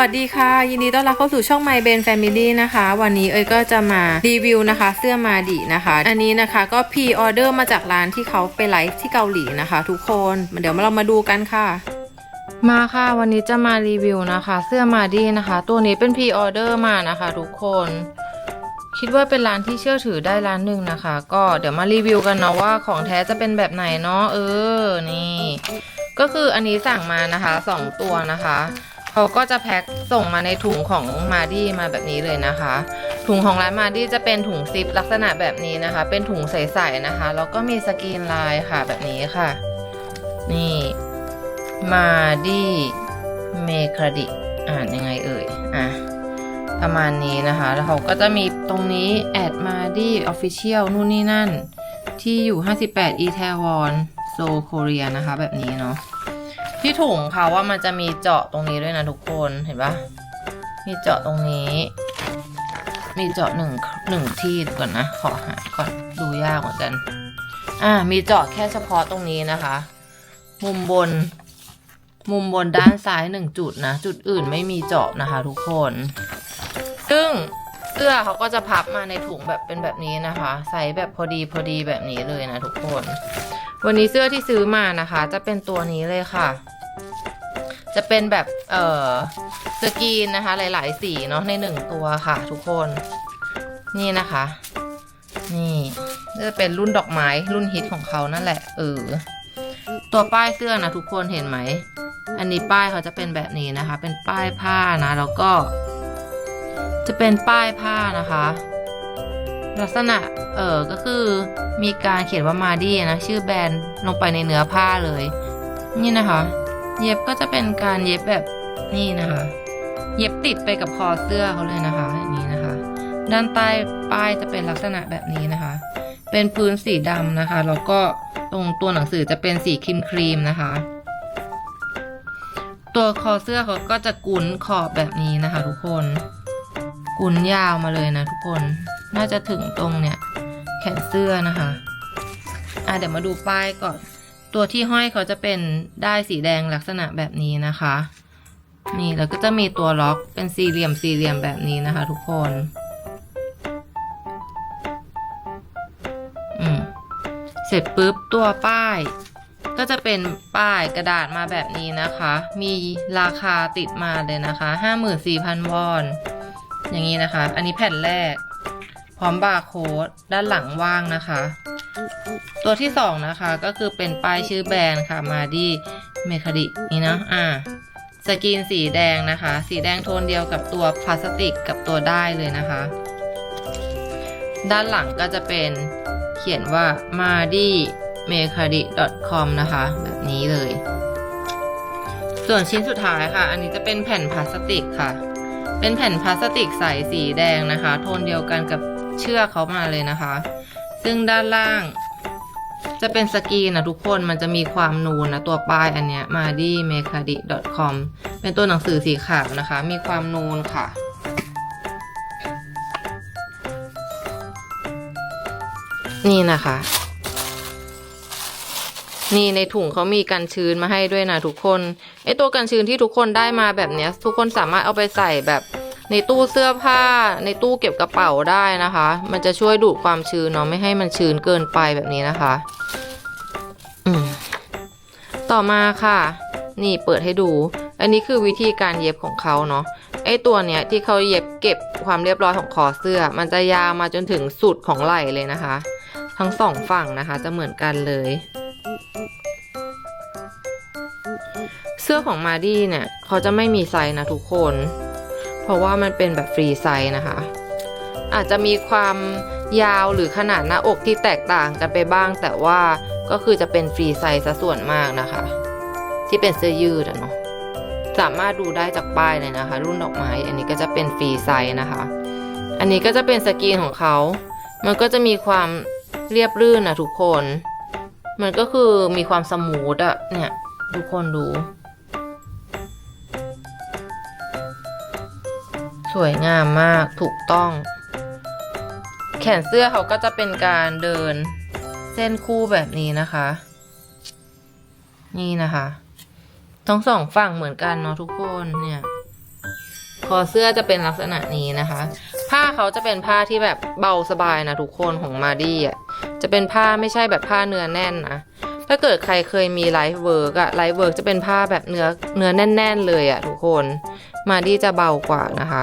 วัสดีค่ะ ยินดีต้อนรับเข้าสู่ช่อง My Ben Family นะคะ วันนี้เอ้ยก็จะมารีวิวนะคะ เสื้อมาดินะคะ อันนี้นะคะก็พีออเดอร์มาจากร้านที่เขาไปไลฟ์ที่เกาหลีนะคะ ทุกคนเดี๋ยวเรามาดูกันค่ะมาค่ะ วันนี้จะมารีวิวนะคะ เสื้อมาดีนะคะ ตัวนี้เป็นพรีออเดอร์มานะคะ ทุกคน คิดว่าเป็นร้านที่เชื่อถือได้ร้านหนึ่งนะคะ ก็เดี๋ยวมารีวิวกันเนาะว่าของแท้จะเป็นแบบไหนเนาะเออนี่ ก็คืออันนี้สั่งมานะคะสองตัวนะคะ เขาก็จะแพ็คส่งมาในถุงของมาดี้มาแบบนี้เลยนะคะ ถุงของร้านมาดี้จะเป็นถุงซิปลักษณะแบบนี้นะคะ เป็นถุงใสๆนะคะ แล้วก็มีสกรีนลายค่ะแบบนี้ค่ะ นี่มาดี้เมคาดิอ่านยังไงเอ่ย อะ ประมาณนี้นะคะ แล้วเขาก็จะมีตรงนี้แอดมาดี้ออฟฟิเชียลนู่นนี่นั่น ที่อยู่ 58 e t a w o n โซโคเรียนะคะ แบบนี้เนาะ ที่ถุงเขาว่ามันจะมีเจาะตรงนี้ด้วยนะทุกคนเห็นปะมีเจาะตรงนี้ มีเจาะหนึ่งหนึ่งที่ก่อนนะ ขอหาก่อนดูยากเหมือนกัน อ่า มีเจาะแค่เฉพาะตรงนี้นะคะ มุมบน มุมบนด้านซ้ายหนึ่งจุดนะ จุดอื่นไม่มีเจาะนะคะ ทุกคน ซึ่งเสื้อเขาก็จะพับมาในถุงแบบเป็นแบบนี้นะคะ ใส่แบบพอดีพอดีแบบนี้เลยนะทุกคน วันนี้เสื้อที่ซื้อมานะคะ จะเป็นตัวนี้เลยค่ะ จะเป็นแบบเอ่อสกีนนะคะ หลาย ๆ สีเนาะในหนึ่งตัวค่ะ ทุกคนนี่นะคะ นี่จะเป็นรุ่นดอกไม้รุ่นฮิตของเขานั่นแหละเออตัวป้ายเสื้อนะทุกคนเห็นไหม อันนี้ป้ายเขาจะเป็นแบบนี้นะคะ เป็นป้ายผ้านะ แล้วก็ จะเป็นป้ายผ้านะคะ ลักษณะเออก็คือมีการเขียนว่ามาดี้นะชื่อแบรนด์ลงไปในเนื้อผ้าเลย นี่นะคะ เย็บก็จะเป็นการเย็บแบบนี่นะคะ เย็บติดไปกับคอเสื้อเขาเลยนะคะอย่างนี้นะคะ ด้านใต้ป้ายจะเป็นลักษณะแบบนี้นะคะ เป็นพื้นสีดำนะคะแล้วก็ตรงตัวหนังสือจะเป็นสีครีมครีมๆนะคะ ตัวคอเสื้อเขาก็จะกุนขอบแบบนี้นะคะ ทุกคน กุนยาวมาเลยนะทุกคน น่าจะถึงตรงเนี่ย แขนเสื้อนะคะ อะเดี๋ยวมาดูป้ายก่อน ตัวที่ห้อยเขาจะเป็นได้สีแดงลักษณะแบบนี้นะคะ นี่แล้วก็จะมีตัวล็อกเป็นสี่เหลี่ยมสี่เหลี่ยมแบบนี้นะคะ ทุกคนอืมเสร็จปุ๊บตัวป้ายก็จะเป็นป้ายกระดาษมาแบบนี้นะคะ มีราคาติดมาเลยนะคะ 54,000 วอน อย่างนี้นะคะ อันนี้แผ่นแรก พร้อมบาร์โค้ดด้านหลังว่างนะคะ ตัวที่สองนะคะก็คือเป็นป้ายชื่อแบรนด์ค่ะมาดีเมคาดินี่นะอ่าสกรีนสีแดงนะคะ สีแดงโทนเดียวกับตัวพลาสติกกับตัวได้เลยนะคะ ด้านหลังก็จะเป็นเขียนว่า m a d i m e k a d i com นะคะ แบบนี้เลย ส่วนชิ้นสุดท้ายค่ะ อันนี้จะเป็นแผ่นพลาสติกค่ะ เป็นแผ่นพลาสติกใสสีแดงนะคะ โทนเดียวกันกับเชือกเขามาเลยนะคะ ซึ่งด้านล่าง จะเป็นสกรีนนะทุกคนมันจะมีความนูนนะตัวป้ายอันเนี้ย m a d i m e k a d i com เป็นตัวหนังสือสีขาวนะคะ มีความนูนค่ะนี่นะคะ นี่ในถุงเขามีกันชื้นมาให้ด้วยนะทุกคนไอตัวกันชื้นที่ทุกคนได้มาแบบเนี้ย ทุกคนสามารถเอาไปใส่แบบในตู้เสื้อผ้า ในตู้เก็บกระเป๋าได้นะคะ มันจะช่วยดูดความชื้นเนาะไม่ให้มันชื้นเกินไปแบบนี้นะคะต่อมาค่ะ นี่เปิดให้ดู อันนี้คือวิธีการเย็บของเขาเนาะไอตัวเนี้ยที่เขาเย็บเก็บความเรียบร้อยของคอเสื้อ มันจะยาวมาจนถึงสุดของไหล่เลยนะคะ ทั้งสองฝั่งนะคะจะเหมือนกันเลย สื้อของมาดี้เนี่ยเขาจะไม่มีไซส์นะทุกคน เพราะว่ามันเป็นแบบฟรีไซส์นะคะ อาจจะมีความยาวหรือขนาดหน้าอกที่แตกต่างกันไปบ้าง แต่ว่าก็คือจะเป็นฟรีไซส์ซะส่วนมากนะคะ ที่เป็นเสื้อยืดอะเนาะสามารถดูได้จากป้ายเลยนะคะ รุ่นดอกไม้อันนี้ก็จะเป็นฟรีไซส์นะคะ อันนี้ก็จะเป็นสกรีนของเขา มันก็จะมีความเรียบรื่นนะทุกคน มันก็คือมีความสมูทอะเนี่ยทุกคนดู สวยงามมากถูกต้อง แขนเสื้อเขาก็จะเป็นการเดินเส้นคู่แบบนี้นะคะ นี่นะคะทั้งสองฝั่งเหมือนกันเนาะทุกคนเนี่ยคอเสื้อจะเป็นลักษณะนี้นะคะ ผ้าเขาจะเป็นผ้าที่แบบเบาสบายนะทุกคนของมาดี้อะจะเป็นผ้าไม่ใช่แบบผ้าเนื้อแน่นนะถ้าเกิดใครเคยมีไลฟ์เวิร์กอะไลฟ์เวิร์กจะเป็นผ้าแบบเนื้อเนื้อแน่น ๆ เลยอะทุกคน มาดี้จะเบากว่านะคะ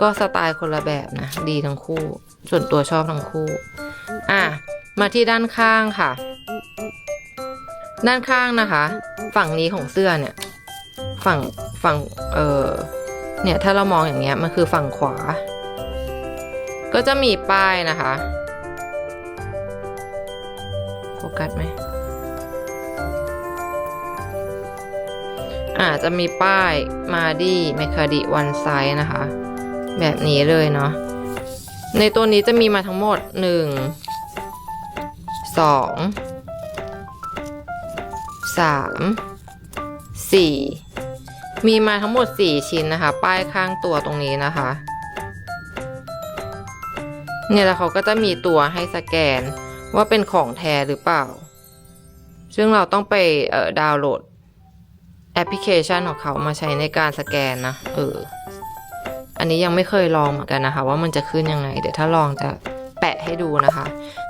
ก็สไตล์คนละแบบนะ ดีทั้งคู่ ส่วนตัวชอบทั้งคู่ อะ มาที่ด้านข้างค่ะ ด้านข้างนะคะ ฝั่งนี้ของเสื้อเนี่ย ฝั่งฝั่งเออเนี่ยถ้าเรามองอย่างเงี้ยมันคือฝั่งขวา ก็จะมีป้ายนะคะ โฟกัสไหม อาจจะมีป้ายมาดีเมคาดิวันไซนะคะ แบบนี้เลยเนาะในตัวนี้จะมีมาทั้งหมด 1 2 3 4 มีมาทั้งหมด 4 ชิ้นนะคะ ป้ายข้างตัวตรงนี้นะคะ เนี่ยแล้วเขาก็จะมีตัวให้สแกนว่าเป็นของแท้หรือเปล่า ซึ่งเราต้องไปเอ่อดาวน์โหลด แอปพลิเคชันของเขามาใช้ในการสแกนนะ เออ อันนี้ยังไม่เคยลองเหมือนกันนะคะ ว่ามันจะขึ้นยังไง เดี๋ยวถ้าลองจะแปะให้ดูนะคะ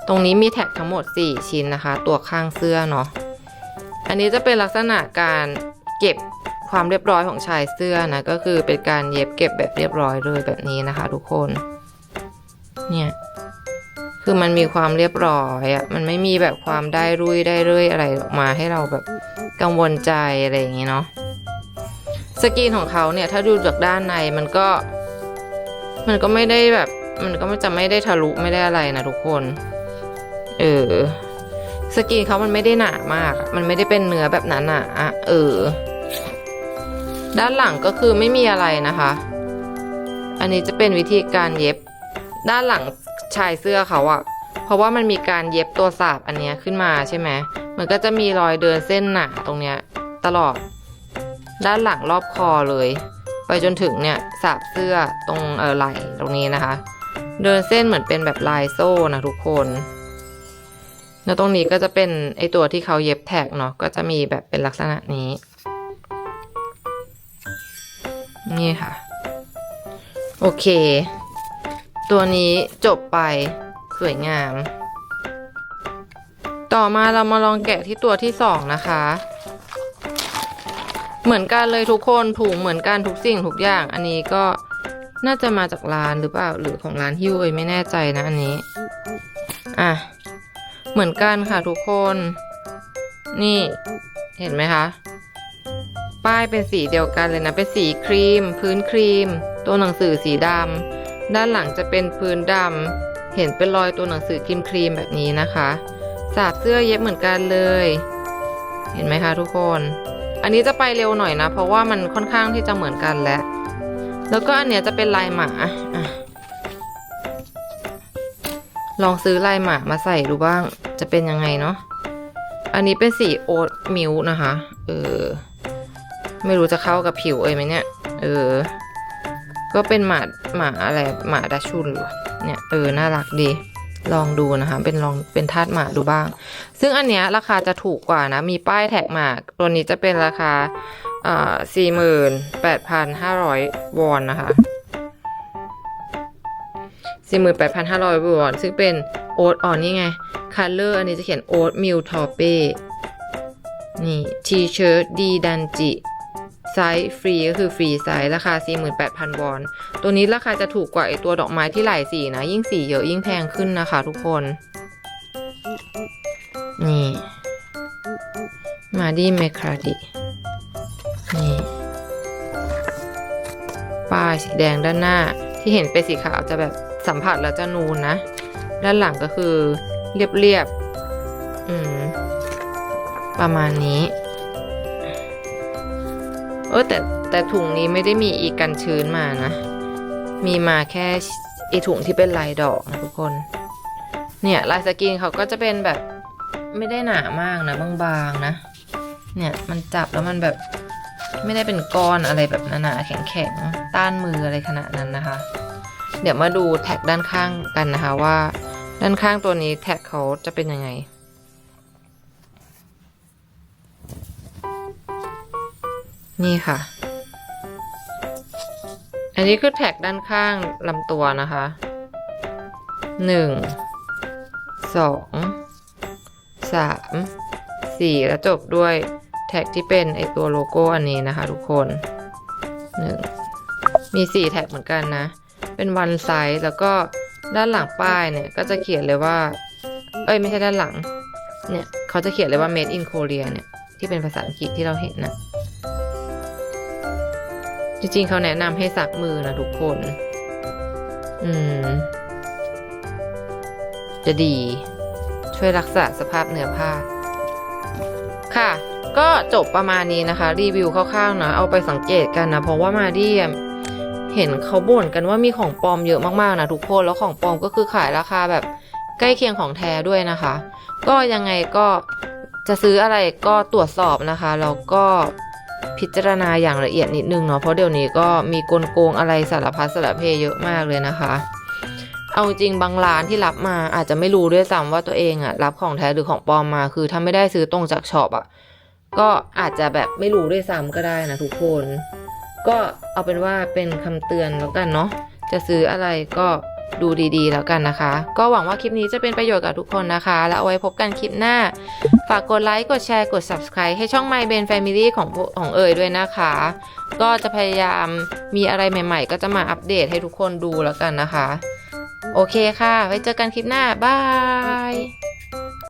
ตรงนี้มีแท็กทั้งหมด 4 ชิ้นนะคะ ตัวข้างเสื้อเนาะ อันนี้จะเป็นลักษณะการเก็บความเรียบร้อยของชายเสื้อนะ ก็คือเป็นการเย็บเก็บแบบเรียบร้อยเลยแบบนี้นะคะ ทุกคน เนี่ย คือมันมีความเรียบร้อยอะมันไม่มีแบบความได้รุ่ยได้เรื่อยอะไรออกมาให้เราแบบ กังวลใจอะไรอย่างงี้เนาะสกรีนของเขาเนี่ยถ้าดูจากด้านในมันก็ มันก็ไม่ได้แบบ มันก็จะไม่ได้ทะลุไม่ได้อะไรนะทุกคน เออสกรีนเขามันไม่ได้หนามาก มันไม่ได้เป็นเนื้อแบบนั้นอะอะเออ ด้านหลังก็คือไม่มีอะไรนะคะ อันนี้จะเป็นวิธีการเย็บ ด้านหลังชายเสื้อเขาอะเพราะว่ามันมีการเย็บตัวสาบอันเนี้ยขึ้นมาใช่ไหม มันก็จะมีรอยเดินเส้นหนาตรงเนี้ยตลอด ด้านหลังรอบคอเลย ไปจนถึงเนี่ยสาบเสื้อตรงเออไหล่ตรงนี้นะคะ เดินเส้นเหมือนเป็นแบบลายโซ่นะทุกคนแล้วตรงนี้ก็จะเป็นไอตัวที่เขาเย็บแท็กเนาะก็จะมีแบบเป็นลักษณะนี้ นี่ค่ะ โอเค ตัวนี้จบไปสวยงาม ต่อมาเรามาลองแกะที่ตัวที่สองนะคะ เหมือนกันเลยทุกคนถุงเหมือนกันทุกสิ่งทุกอย่าง อันนี้ก็น่าจะมาจากร้านหรือเปล่าหรือของร้านฮิวเอ้ยไม่แน่ใจนะอันนี้อะเหมือนกันค่ะทุกคน นี่เห็นไหมคะ ป้ายเป็นสีเดียวกันเลยนะ เป็นสีครีม พื้นครีม ตัวหนังสือสีดำด้านหลังจะเป็นพื้นดำเห็นเป็นรอยตัวหนังสือครีมครีมแบบนี้นะคะ สาบเสื้อเย็บเหมือนกันเลย เห็นไหมคะทุกคน อันนี้จะไปเร็วหน่อยนะ เพราะว่ามันค่อนข้างที่จะเหมือนกันแล้ว แล้วก็อันเนี้ยจะเป็นลายหมาอลองซื้อลายหมามาใส่ดูบ้าง จะเป็นยังไงเนาะ อันนี้เป็นสีโอ๊ตมิลค์นะคะ เออ ไม่รู้จะเข้ากับผิวเอ้ยไหมเนี่ย เออ ก็เป็นหมาหมาอะไรหมาดัชชุนเนี่ย เออ น่ารักดี ลองดูนะคะ เป็นลองเป็นทาสหมาดูบ้าง ซึ่งอันเนี้ยราคาจะถูกกว่านะ มีป้ายแท็กหมาตัวนี้จะเป็นราคาอ่าสี่หมื่นแปดพันห้าร้อยวอนนะคะสี่หมื่นแปดพันห้าร้อยวอน ซึ่งเป็นโอ๊ตอ่อนนี่ไงคัลเลอร์อันนี้จะเขียนโอ๊ตมิลทอเป้นี่ทีเชิร์ตดีดันจิ ไซส์ฟรีก็คือฟรีไซส์ราคา 48,000 วอน ตัวนี้ราคาจะถูกกว่าไอตัวดอกไม้ที่หลายสีนะ ยิ่งสีเยอะยิ่งแพงขึ้นนะคะทุกคน นี่มาดีเมคาดินี่ป้ายสีแดงด้านหน้าที่เห็นเป็นสีขาวจะแบบสัมผัสแล้วจะนูนนะ ด้านหลังก็คือเรียบๆอืมประมาณนี้ เออแต่แต่ถุงนี้ไม่ได้มีอีกกันชื้นมานะ มีมาแค่ไอถุงที่เป็นลายดอกนะทุกคน เนี่ยลายสกรีนเขาก็จะเป็นแบบไม่ได้หนามากนะบางๆนะ เนี่ยมันจับแล้วมันแบบไม่ได้เป็นก้อนอะไรแบบหนาๆแข็งๆต้านมืออะไรขนาดนั้นนะคะ เดี๋ยวมาดูแท็กด้านข้างกันนะคะว่า ด้านข้างตัวนี้แท็กเขาจะเป็นยังไง นี่ค่ะ อันนี้คือแท็กด้านข้างลำตัวนะคะหนึ่งสองสามสี่แล้วจบด้วยแท็กที่เป็นไอตัวโลโก้อันนี้นะคะทุกคนหนึ่งมีสี่แท็กเหมือนกันนะ เป็นวันไซส์แล้วก็ด้านหลังป้ายเนี่ยก็จะเขียนเลยว่า เอ้ยไม่ใช่ด้านหลัง เนี่ยเขาจะเขียนเลยว่า made in Korea เนี่ย ที่เป็นภาษาอังกฤษที่เราเห็นนะ จริงๆเขาแนะนำให้ซักมือนะทุกคน อืม จะดี ช่วยรักษาสภาพเนื้อผ้า ค่ะ ก็จบประมาณนี้นะคะ รีวิวคร่าวๆนะ เอาไปสังเกตกันนะ เพราะว่ามาดีอะเห็นเขาบ่นกันว่ามีของปลอมเยอะมากๆนะทุกคน แล้วของปลอมก็คือขายราคาแบบใกล้เคียงของแท้ด้วยนะคะ ก็ยังไงก็จะซื้ออะไรก็ตรวจสอบนะคะ แล้วก็ พิจารณาอย่างละเอียดนิดนึงเนาะเพราะเดี๋ยวนี้ก็มีกลโกงอะไรสารพัดสารเพเยอะมากเลยนะคะ เอาจริงบางร้านที่รับมาอาจจะไม่รู้ด้วยซ้ำว่าตัวเองอะรับของแท้หรือของปลอมมา คือถ้าไม่ได้ซื้อตรงจากช็อปอะก็อาจจะแบบไม่รู้ด้วยซ้ำก็ได้นะทุกคน ก็เอาเป็นว่าเป็นคำเตือนแล้วกันเนาะจะซื้ออะไรก็ ดูดีๆ แล้วกันนะคะ ก็หวังว่าคลิปนี้จะเป็นประโยชน์กับทุกคนนะคะ แล้วเอาไว้พบกันคลิปหน้า ฝากกดไลค์ กดแชร์ กด subscribe ให้ช่อง My Ben Family ของของเอ๋ยด้วยนะคะ ก็จะพยายามมีอะไรใหม่ ๆ ก็จะมาอัปเดตให้ทุกคนดูแล้วกันนะคะ โอเคค่ะ ไว้เจอกันคลิปหน้า บาย